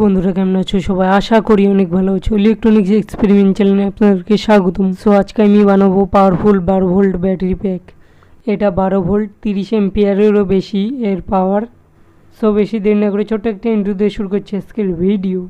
বন্ধুরা, কেমন আছো? সবাই আশা করি অনেক ভালো আছো। ইলেকট্রনিক্স এক্সপেরিমেন্ট চ্যানেলে আপনাদেরকে স্বাগতম। সো আজকে আমি বানাবো পাওয়ারফুল বারো ভোল্ট ব্যাটারি প্যাক এটা বারো ভোল্ট তিরিশ এম্পিয়ারেরও বেশি, এর পাওয়ার সো বেশি দেরি না করে ছোট্ট একটা ইন্টারভিউ শুরু করছি আজকের ভিডিও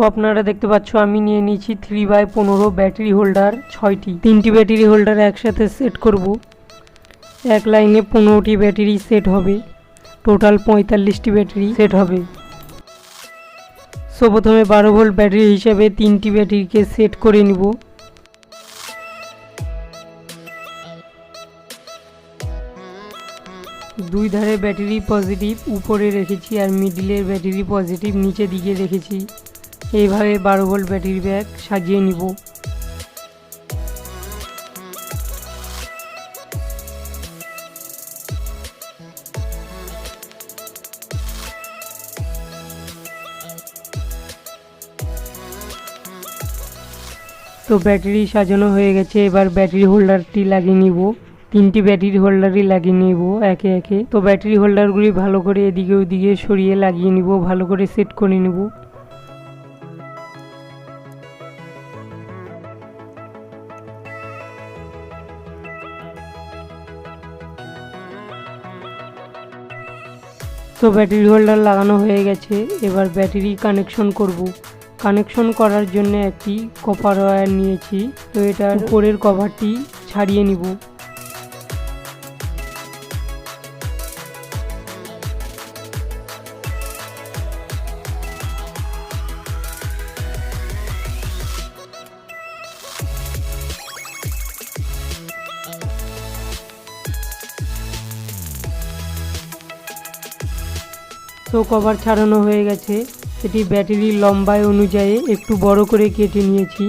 সো আপনারা দেখতে পাচ্ছ, আমি নিয়ে নিয়েছি থ্রি বাই পনেরো ব্যাটারি হোল্ডার ছয়টি। তিনটি ব্যাটারি হোল্ডার একসাথে সেট করব। এক লাইনে পনেরোটি ব্যাটারি সেট হবে। টোটাল পঁয়তাল্লিশটি ব্যাটারি সেট হবে। সো প্রথমে বারো ভোল্ট ব্যাটারি হিসেবে তিনটি ব্যাটারিকে সেট করে নিব। দুই ধারে ব্যাটারি পজিটিভ উপরে রেখেছি আর মিডিলের ব্যাটারি পজিটিভ নিচে দিকে রেখেছি। এইভাবে বারো ভোল্ট ব্যাটারি ব্যাগ সাজিয়ে নিব। তো ব্যাটারি সাজানো হয়ে গেছে, এবার ব্যাটারি হোল্ডারটি লাগিয়ে নিব। তিনটি ব্যাটারি হোল্ডারই লাগিয়ে নেব একে একে। তো ব্যাটারি হোল্ডারগুলি ভালো করে এদিকে ওদিকে সরিয়ে লাগিয়ে নিব, ভালো করে সেট করে নেব। তো ব্যাটারি হোল্ডার লাগানো হয়ে গেছে। এবার ব্যাটারি কানেকশন করব। কানেকশন করার জন্য একটি কপার ওয়্যার নিয়েছি। তো এটার উপরের কভারটি ছাড়িয়ে নিব। তো কভার ছাড়ানো হয়ে গেছে। এটি ব্যাটারির লম্বায় অনুযায়ী একটু বড় করে কেটে নিয়েছি।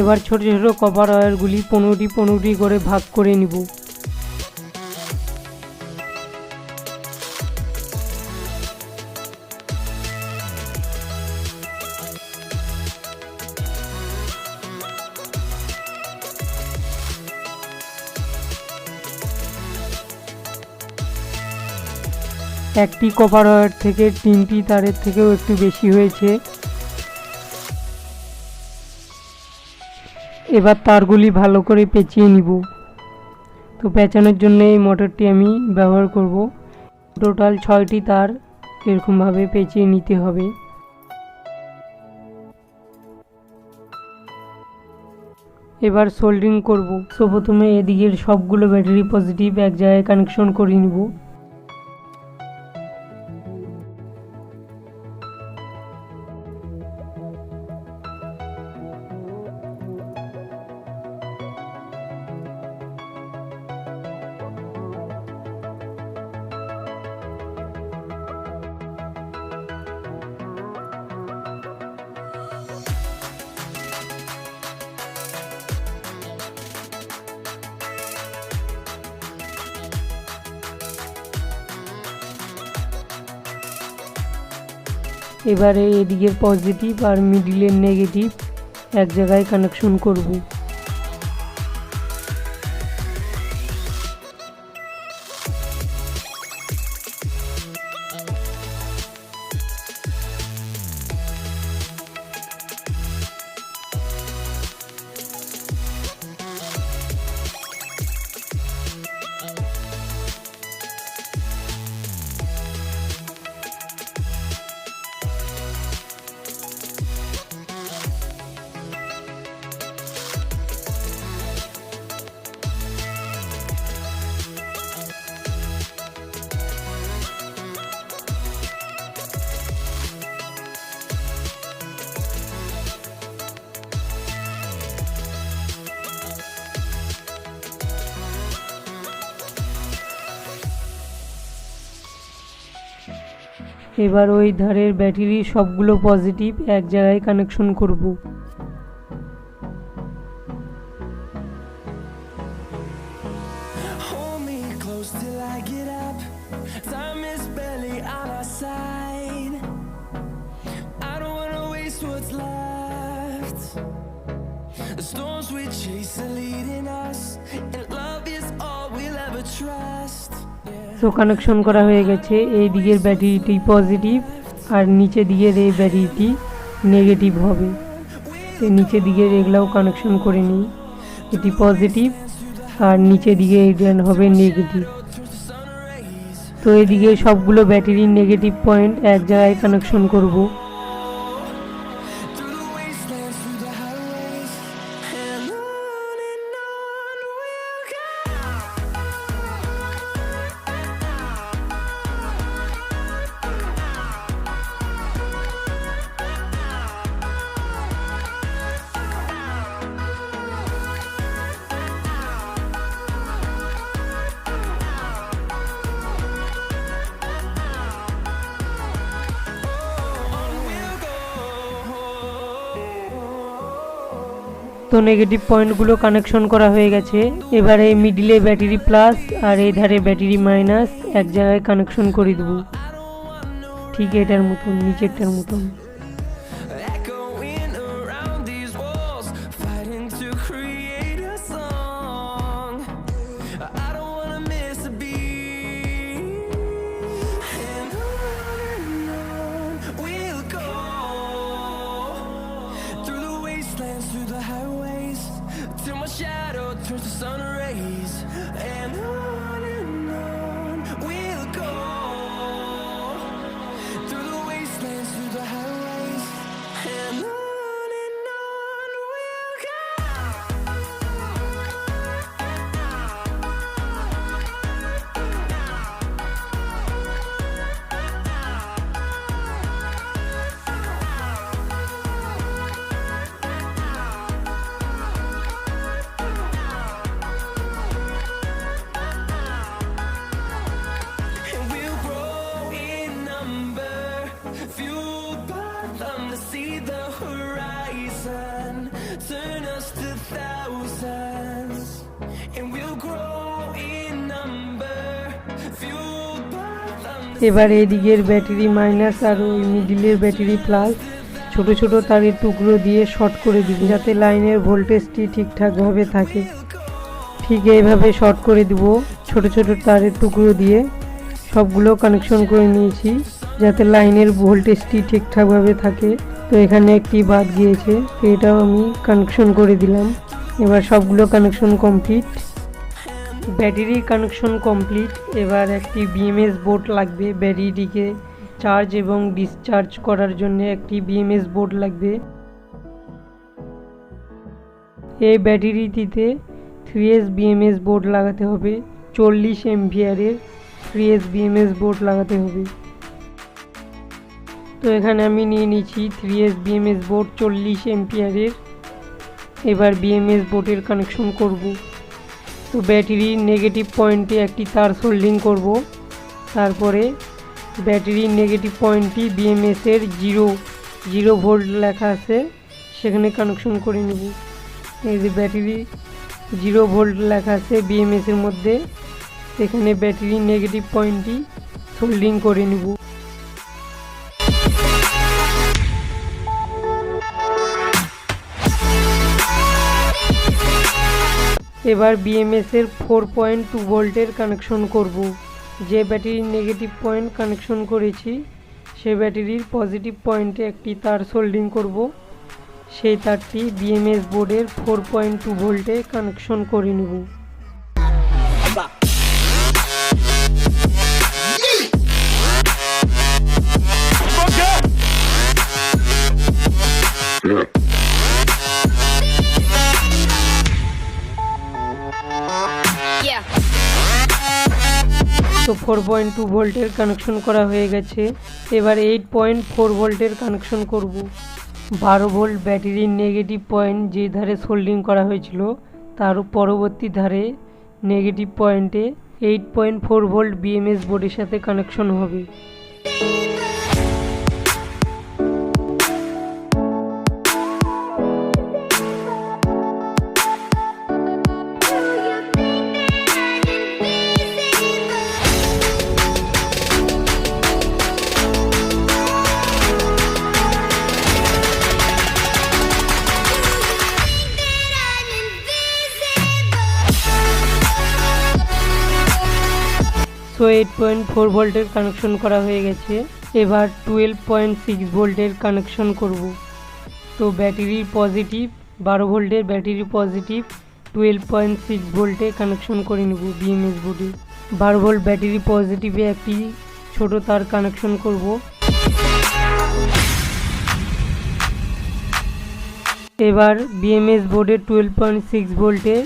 এবার ছোট ছোট কভার অয়ারগুলি পনেরোটি পনেরোটি করে ভাগ করে নিব। একটি কপার ওয়্যার থেকে, তিনটি তারের থেকেও একটু বেশি হয়েছে। এবার তারগুলি ভালো করে পেঁচিয়ে নিব। তো পেঁচানোর জন্য এই মোটরটি আমি ব্যবহার করব। টোটাল ছয়টি তার এরকমভাবে পেঁচিয়ে নিতে হবে। এবার সোল্ডিং করব। সো প্রথমে এদিকের সবগুলো ব্যাটারি পজিটিভ এক জায়গায় কানেকশন করে নিব। এবারে এদিকের পজিটিভ আর মিডিলের নেগেটিভ এক জায়গায় কানেকশন করব। এবার ওই ধারের ব্যাটারি সবগুলো পজিটিভ এক জায়গায় কানেকশন করব। তো কানেকশন করা হয়ে গেছে। এই দিকের ব্যাটারিটি পজিটিভ আর নিচে দিকের এই ব্যাটারিটি নেগেটিভ হবে। তো নিচে দিকের এগুলাও কানেকশন করে নিই। এটি পজিটিভ আর নিচে দিকে এটা হবে নেগেটিভ তো এদিকে সবগুলো ব্যাটারির নেগেটিভ পয়েন্ট এক জায়গায় কানেকশন করব। তো নেগেটিভ পয়েন্টগুলো কানেকশন করা হয়ে গেছে। এবারে মিডিলে ব্যাটারি প্লাস আর এই ধারে ব্যাটারি মাইনাস এক জায়গায় কানেকশন করে দেবো। ঠিক এটার মতন, নিচেরটার মতন। এবার এদিকের ব্যাটারি মাইনাস আর ওই মিডিলের ব্যাটারি প্লাস ছোট ছোট তারের টুকরো দিয়ে শর্ট করে দিব যাতে লাইনের ভোল্টেজটি ঠিকঠাকভাবে থাকে। ঠিক এইভাবে শর্ট করে দিব, ছোট ছোট তারের টুকরো দিয়ে। সবগুলো কানেকশন করে নিয়েছি, যাতে লাইনের ভোল্টেজটি ঠিকঠাকভাবে থাকে। তো এখানে একটি বাদ গিয়েছে, তো এটাও আমি কানেকশন করে দিলাম। এবার সবগুলো connection complete battery connection complete. এবার একটি বিএমএস বোর্ড লাগবে ব্যাটারিটিকে চার্জ এবং ডিসচার্জ করার জন্য একটি বিএমএস বোর্ড লাগবে। এই ব্যাটারিটিতে থ্রি এস বিএমএস বোর্ড লাগাতে হবে। চল্লিশ এমভিআরের থ্রি এস বিএমএস বোর্ড লাগাতে হবে। তো এখানে আমি নিয়ে নিচ্ছি থ্রি এস বিএমএস বোর্ড, চল্লিশ এমপিয়ারের এবার বিএমএস বোর্ডের কানেকশন করব। তো ব্যাটারির নেগেটিভ পয়েন্টে একটি তার সোল্ডিং করব। তারপরে ব্যাটারির নেগেটিভ পয়েন্টটি বিএমএসের জিরো জিরো ভোল্ট লেখা আছে, সেখানে কানেকশন করে নেব। এই যে ব্যাটারি জিরো ভোল্ট লেখা আছে বিএমএসের মধ্যে, সেখানে ব্যাটারির নেগেটিভ পয়েন্টটি সোল্ডিং করে নেব। এবার বিএমএস এর ফোর পয়েন্ট টু ভোল্টের কানেকশন করব। যে ব্যাটারির নেগেটিভ পয়েন্ট কানেকশন করেছি, সে ব্যাটারির পজিটিভ পয়েন্টে একটি তার সোল্ডিং করব। সেই তারটি বিএমএস বোর্ডের ফোর পয়েন্ট টু ভোল্টে কানেকশন করে নেব। ফোর পয়েন্ট টু ভোল্টের কানেকশন করা হয়ে গেছে। এবার এইট পয়েন্ট ফোর ভোল্টের কানেকশন করব। বারো ভোল্ট ব্যাটারির নেগেটিভ পয়েন্ট যে ধারে সোল্ডিং করা হয়েছিল, তার পরবর্তী ধারে নেগেটিভ পয়েন্টে eight point four volt BMS বোর্ডের সাথে কানেকশন হবে। পয়েন্ট ফোর ভোল্টের কানেকশন করা হয়ে গেছে। এবার টুয়েলভ পয়েন্ট সিক্স ভোল্টের কানেকশন করব। তো ব্যাটারির পজিটিভ, বারো ভোল্টের battery positive, twelve point six ভোল্টে কানেকশন করে নেব বিএমএস বোর্ডে বারো ভোল্ট ব্যাটারি পজিটিভে একটি ছোট তার কানেকশন করব। এবার বিএমএস বোর্ডে টুয়েলভ পয়েন্ট সিক্স ভোল্টে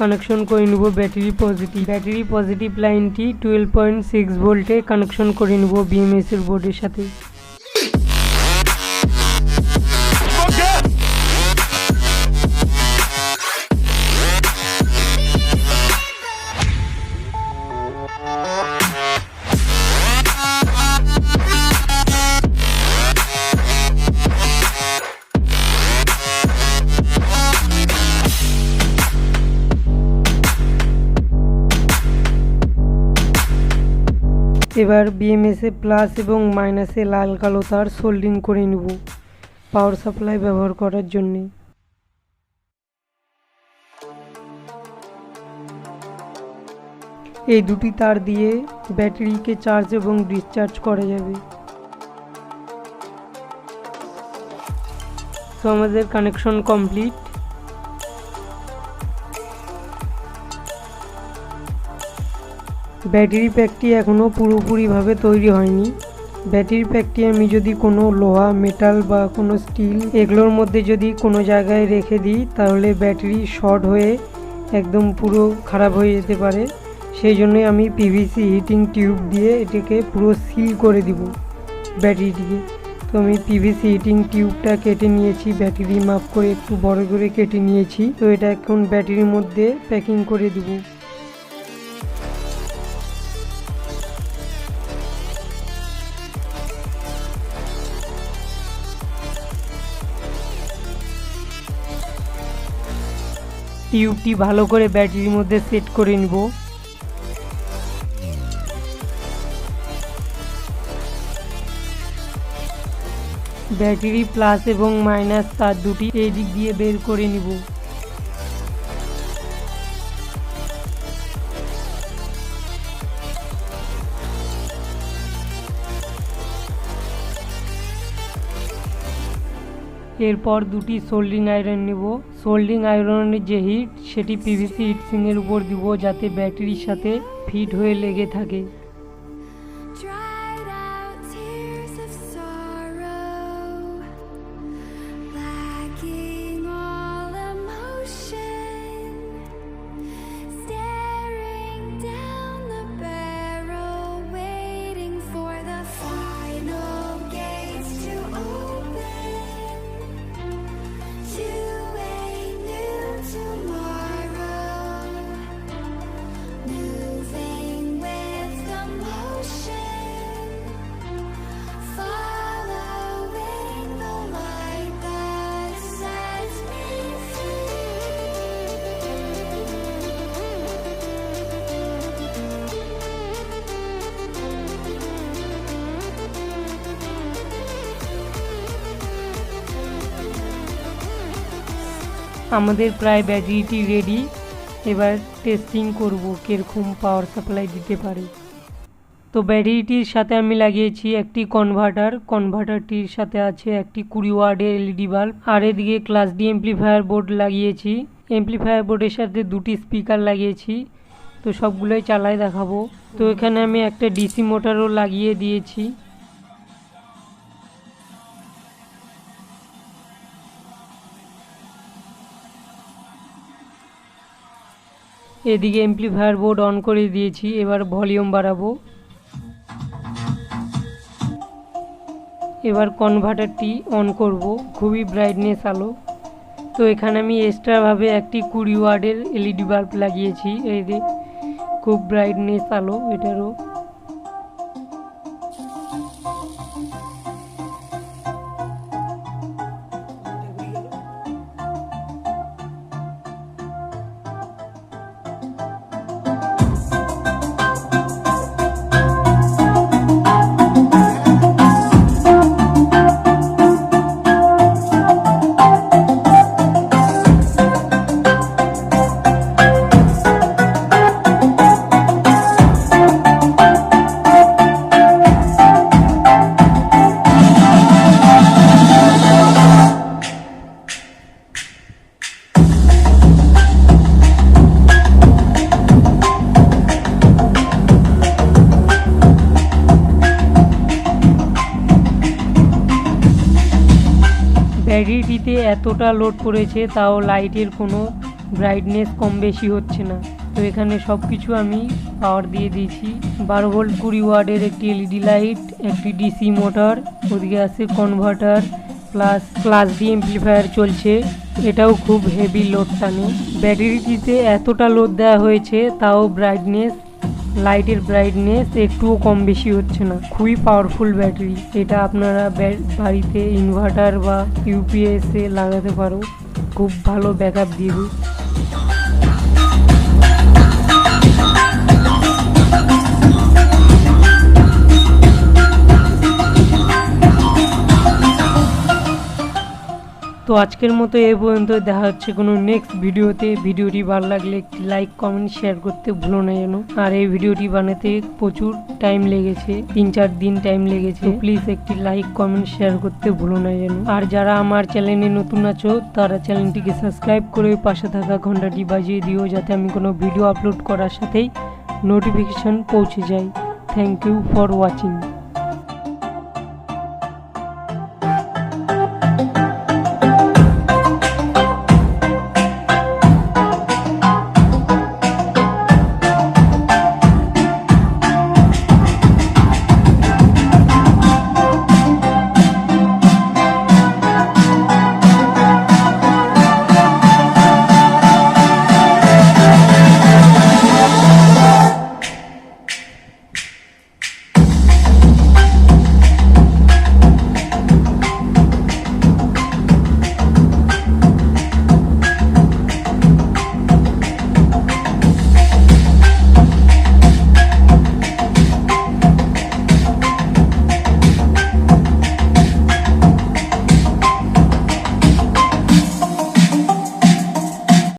কানেকশন করে নেব ব্যাটারি পজিটিভ ব্যাটারি পজিটিভ লাইনটি টুয়েলভ পয়েন্ট সিক্স ভোল্টে কানেকশন করে নেব বিএমএস এর বোর্ডের সাথে। এবার বিএমএসে প্লাস এবং মাইনাসে লাল কালো তার সোল্ডিং করে নেব পাওয়ার সাপ্লাই ব্যবহার করার জন্যে। এই দুটি তার দিয়ে ব্যাটারিকে চার্জ এবং ডিসচার্জ করা যাবে। তো আমাদের কানেকশন কমপ্লিট ব্যাটারি প্যাকটি এখনও পুরোপুরিভাবে তৈরি হয়নি। ব্যাটারি প্যাকটি আমি যদি কোনো লোহা, মেটাল বা কোনো স্টিল এগুলোর মধ্যে যদি কোনো জায়গায় রেখে দিই, তাহলে ব্যাটারি শর্ট হয়ে একদম পুরো খারাপ হয়ে যেতে পারে। সেই জন্যই আমি পিভিসি হিটিং টিউব দিয়ে এটাকে পুরো সিল করে দিব ব্যাটারিটিকে। তো আমি পিভিসি হিটিং টিউবটা কেটে নিয়েছি, ব্যাটারি মাপ করে একটু বড় করে কেটে নিয়েছি। তো এটা এখন ব্যাটারির মধ্যে প্যাকিং করে দিব। টিউবটি ভালো করে ব্যাটারির মধ্যে সেট করে নিব। ব্যাটারি প্লাস এবং মাইনাস তার দুটি এদিক দিয়ে বের করে নিব। এরপর দুটি সোল্ডিং আয়রন নেব। সোল্ডিং আয়রনের যে হিট, সেটি পিভিসি হিটসিংয়ের উপর দিব যাতে ব্যাটারির সাথে ফিট হয়ে লেগে থাকে। আমাদের প্রায় ব্যাটারিটি রেডি এবার টেস্টিং করব কীরকম পাওয়ার সাপ্লাই দিতে পারে। তো ব্যাটারিটির সাথে আমি লাগিয়েছি একটি কনভার্টার কনভার্টারটির সাথে আছে একটি কুড়ি ওয়ার্ডের এলইডি বাল্ব আর এদিকে ক্লাস ডি এমপ্লিফায়ার বোর্ড লাগিয়েছি। এমপ্লিফায়ার বোর্ডের সাথে দুটি স্পিকার লাগিয়েছি। তো সবগুলোই চালাই দেখাবো। তো এখানে আমি একটা ডিসি মোটরও লাগিয়ে দিয়েছি। এদিকে এমপ্লিফায়ার বোর্ড অন করে দিয়েছি, এবার ভলিউম বাড়াবো। এবার কনভার্টারটি অন করব, খুবই ব্রাইটনেস আলো। তো এখানে আমি এক্সট্রাভাবে একটি কুড়ি ওয়ার্ডের এলইডি বাল্ব লাগিয়েছি, এই যে খুব ব্রাইটনেস আলো এটারও। ব্যাটারিটিতে এতটা লোড করেছে তাও লাইটের কোনো ব্রাইটনেস কম বেশি হচ্ছে না। তো এখানে সব কিছু আমি পাওয়ার দিয়ে দিয়েছি। বারো ভোল্ট কুড়ি ওয়ার্ডের একটি এলইডি লাইট একটি ডিসি মোটর ওদিকে আছে converter plus plus D amplifier চলছে। এটাও খুব হেভি লোড টানে। ব্যাটারিটিতে এতটা লোড দেওয়া হয়েছে, তাও ব্রাইটনেস লাইটের ব্রাইটনেস একটুও কম বেশি হচ্ছে না। খুবই পাওয়ারফুল ব্যাটারি এটা আপনারা বাড়িতে ইনভার্টার বা ইউপিএসে লাগাতে পারো। খুব ভালো ব্যাকআপ দিবে। তো আজকের মতো এ পর্যন্ত, দেখা হচ্ছে কোনো নেক্সট ভিডিওতে। ভিডিওটি ভালো লাগলে লাইক কমেন্ট শেয়ার করতে ভুলো না যেন। আর এই ভিডিওটি বানাতে প্রচুর টাইম লেগেছে, তিন চার দিন টাইম লেগেছে। প্লিজ একটি লাইক কমেন্ট শেয়ার করতে ভুলো না যেন। আর যারা আমার চ্যানেলে নতুন আছো, তারা চ্যানেলটিকে সাবস্ক্রাইব করে পাশে থাকা ঘন্টাটি বাজিয়ে দিও, যাতে আমি কোনো ভিডিও আপলোড করার সাথেই নোটিফিকেশন পৌঁছে যায়। Thank you for watching